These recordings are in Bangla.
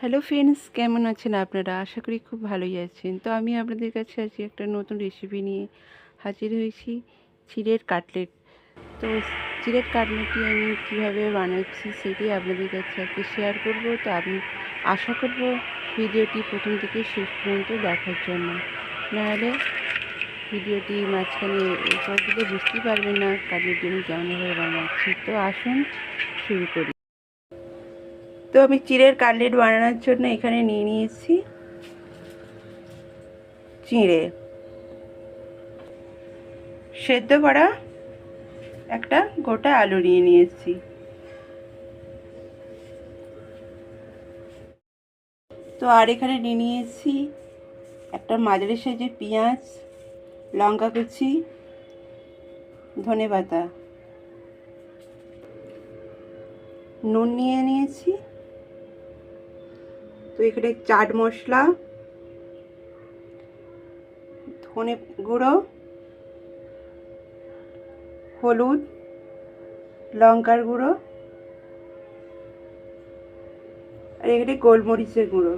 হ্যালো ফ্রেন্ডস কেমন আছেন আপনারা? আশা করি খুব ভালোই আছেন। তো আমি আপনাদের কাছে আজকে একটা নতুন রেসিপি নিয়ে হাজির হয়েছি, চিড়ের কাটলেট। তো চিড়ের কাটলেটটি আমি কীভাবে বানাচ্ছি সেটি আপনাদের কাছে আজকে শেয়ার করব। তো আমি আশা করব ভিডিওটি প্রথম থেকে শেষ পর্যন্ত দেখার জন্য। নাহলে ভিডিওটি মাঝখানে এরপর দিলে বুঝতেই পারবেন না কাটলেটটি আমি কেমনভাবে বানাচ্ছি। তো আসুন শুরু করি। তো আমি চিড়ের কাটলেট বানানোর জন্য এখানে নিয়ে নিয়েছি চিঁড়ে। সেদ্ধ করা একটা গোটা আলু নিয়ে নিয়েছি। তো আর এখানে নিয়ে নিয়েছি একটা মাঝারি সাইজের পেঁয়াজ, লঙ্কা কুচি, ধনে পাতা। নুন নিয়ে নিয়েছি। তো এখানে চাট মশলা, ধনে গুঁড়ো, হলুদ, লঙ্কার গুঁড়ো, আর এখানে গোলমরিচের গুঁড়ো।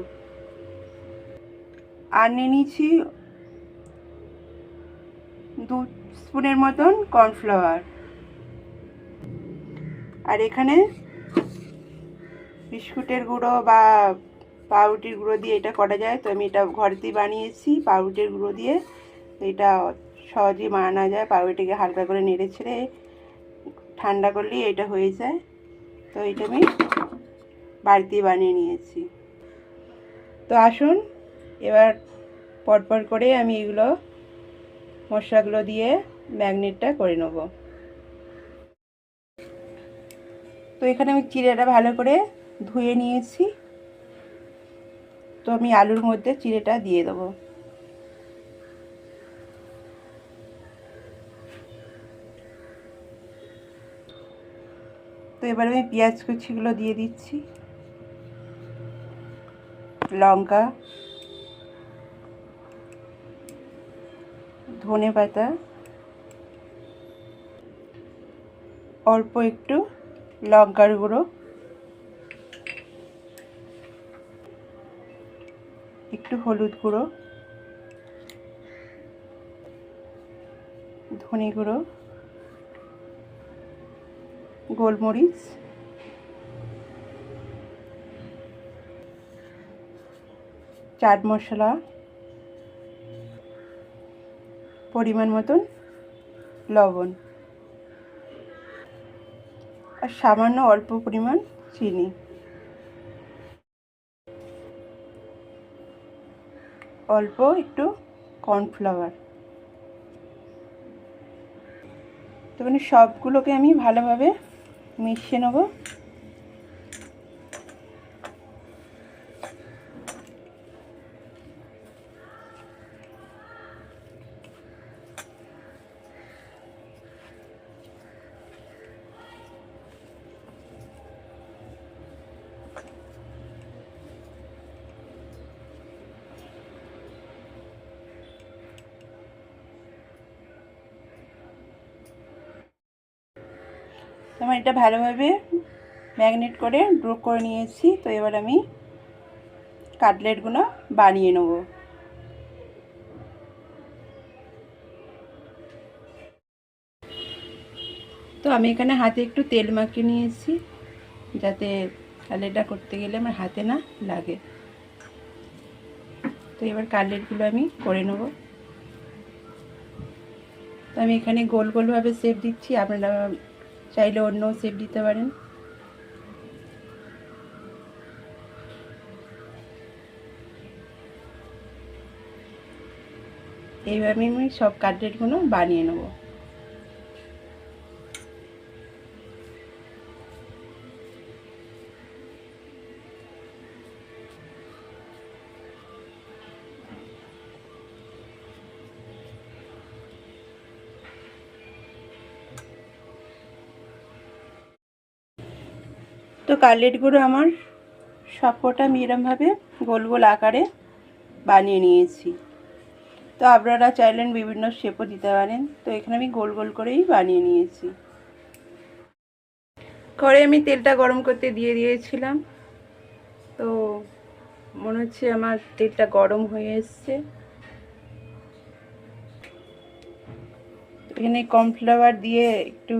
আর নিয়ে নিয়েছি দু স্পুনের মতন কর্নফ্লাওয়ার। আর এখানে বিস্কুটের গুঁড়ো বা পাউরুটির গুঁড়ো দিয়ে এটা করা যায়? তো আমি এটা ঘরেতেই বানিয়েছি, পাউরুটির গুঁড়ো দিয়ে এটা সহজেই বানানো যায়। পাউরুটিকে হালকা করে নেড়ে ছেড়ে ঠান্ডা করলেই এটা হয়ে যায়। তো এটা আমি বাড়িতেই বানিয়ে নিয়েছি। তো আসুন, এবার পরপর করে আমি এগুলো মশলাগুলো দিয়ে ম্যাগনেটটা করে নেব। তো এখানে আমি চিড়েটা ভালো করে ধুয়ে নিয়েছি। তো আমি আলুর মধ্যে চিড়েটা দিয়ে দেবো। তো এবার আমি পেঁয়াজ কুচিগুলো দিয়ে দিচ্ছি। লঙ্কা, ধনে পাতা, অল্প একটু লঙ্কার গুঁড়ো একটু হলুদ গুঁড়ো, ধনে গুঁড়ো, গোলমরিচ, চাট মশলা, পরিমাণ মতন লবণ আর সামান্য অল্প পরিমাণ চিনি। অল্প একটু কর্নফ্লাওয়ার তো মানে সবগুলোকে আমি ভালোভাবে মিশিয়ে নেব। তোমার এটা ভালোভাবে ম্যাগনেট করে ড্রো করে নিয়েছি। তো এবার আমি কাটলেটগুলো বানিয়ে নেব। তো আমি এখানে হাতে একটু তেল মাখিয়ে নিয়েছি, যাতে কাটলেটটা করতে গেলে আমার হাতে না লাগে। তো এবার কাটলেটগুলো আমি করে নেব। তো আমি এখানে গোল গোলভাবে শেপ দিচ্ছি, আপনারা চাইলে অন্য শেপ দিতে পারেন। এইভাবে আমি সব কাটলেটগুলো বানিয়ে নেব। তো কাটলেটগুলো আমার সবকটা আমি এরমভাবে গোল গোল আকারে বানিয়ে নিয়েছি। তো আপনারা চাইলেন বিভিন্ন শেপও দিতে পারেন। তো এখানে আমি গোল গোল করেই বানিয়ে নিয়েছি। করে আমি তেলটা গরম করতে দিয়ে দিয়েছিলাম। তো মনে হচ্ছে আমার তেলটা গরম হয়ে এসছে। এখানে কর্নফ্লাওয়ার দিয়ে একটু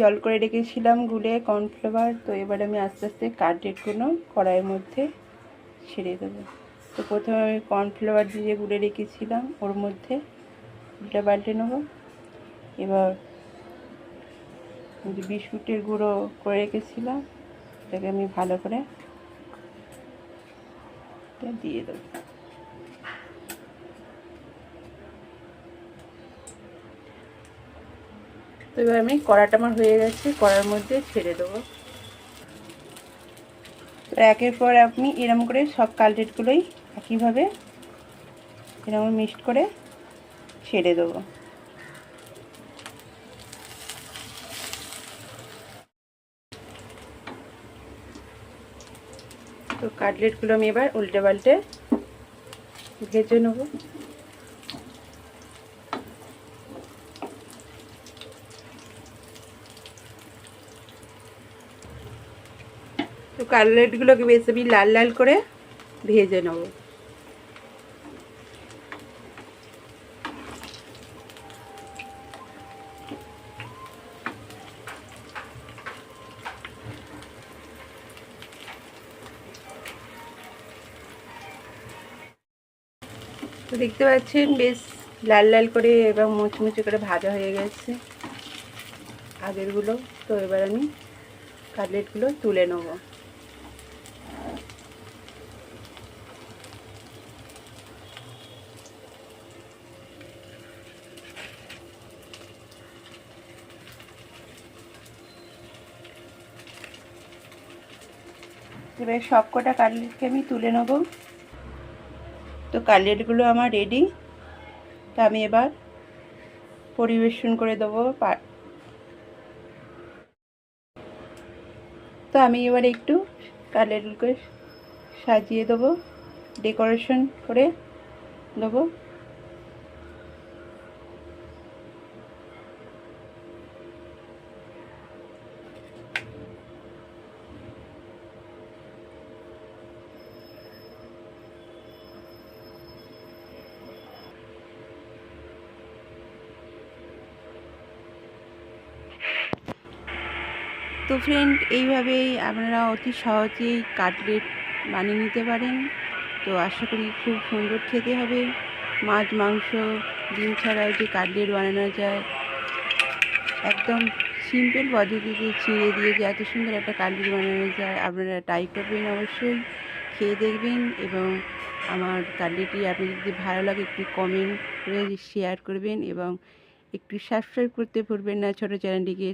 জল করে রেখেছিলাম গুলে, কর্নফ্লাওয়ার, তো এবার আমি আস্তে আস্তে কাটলেটগুলো কড়াইয়ের মধ্যে ছেড়ে দেবো। তো প্রথমে আমি কর্নফ্লাওয়ার দিয়ে গুলে রেখেছিলাম, ওর মধ্যে উল্টে পাল্টে নেব। এবার বিস্কুটের গুঁড়ো করে রেখেছিলাম এটাকে আমি ভালো করে দিয়ে দেবো। তো এবার আমি কড়াটা আমার হয়ে গেছে, কড়ার মধ্যে ছেড়ে দেবো। তো একের পর আপনি এরম করে সব কালটেটগুলোই একইভাবে এরকম মিক্সড করে ছেড়ে দেবো। তো কাটলেটগুলো আমি এবার উল্টে পাল্টে ভেজে নেব। তো কাটলেটগুলোকে বেশ আমি লাল লাল করে ভেজে নেব। তো দেখতে পাচ্ছেন, বেশ লাল লাল করে এবং মুচমুচে করে ভাজা হয়ে গেছে। আগেরগুলো, তো এবার আমি কাটলেটগুলো তুলে নেব। এবার সব কটা কাটলেটকে আমি তুলে নেব। তো কাটলেটগুলো আমার রেডি তা আমি এবার পরিবেশন করে দেবো তো আমি এবার একটু কাটলেটগুলোকে সাজিয়ে দেবো ডেকোরেশন করে দেবো। তো ফ্রেন্ড এইভাবেই আপনারা অতি সহজেই কাটলেট বানিয়ে নিতে পারেন। তো আশা করি খুব সুন্দর খেতে হবে। মাছ, মাংস, ডিম ছাড়াও যে কাটলেট বানানো যায়, একদম সিম্পল পদ্ধতিতে ছিঁড়ে দিয়ে যে এত সুন্দর একটা কাটলেট বানানো যায়, আপনারা ট্রাই করবেন অবশ্যই, খেয়ে দেখবেন এবং আমার কাটলেটটি আপনাদের যদি ভালো লাগে একটু কমেন্ট করে শেয়ার করবেন এবং একটু সাবস্ক্রাইব করতে ভুলবেন না ছোটো চ্যানেলটিকে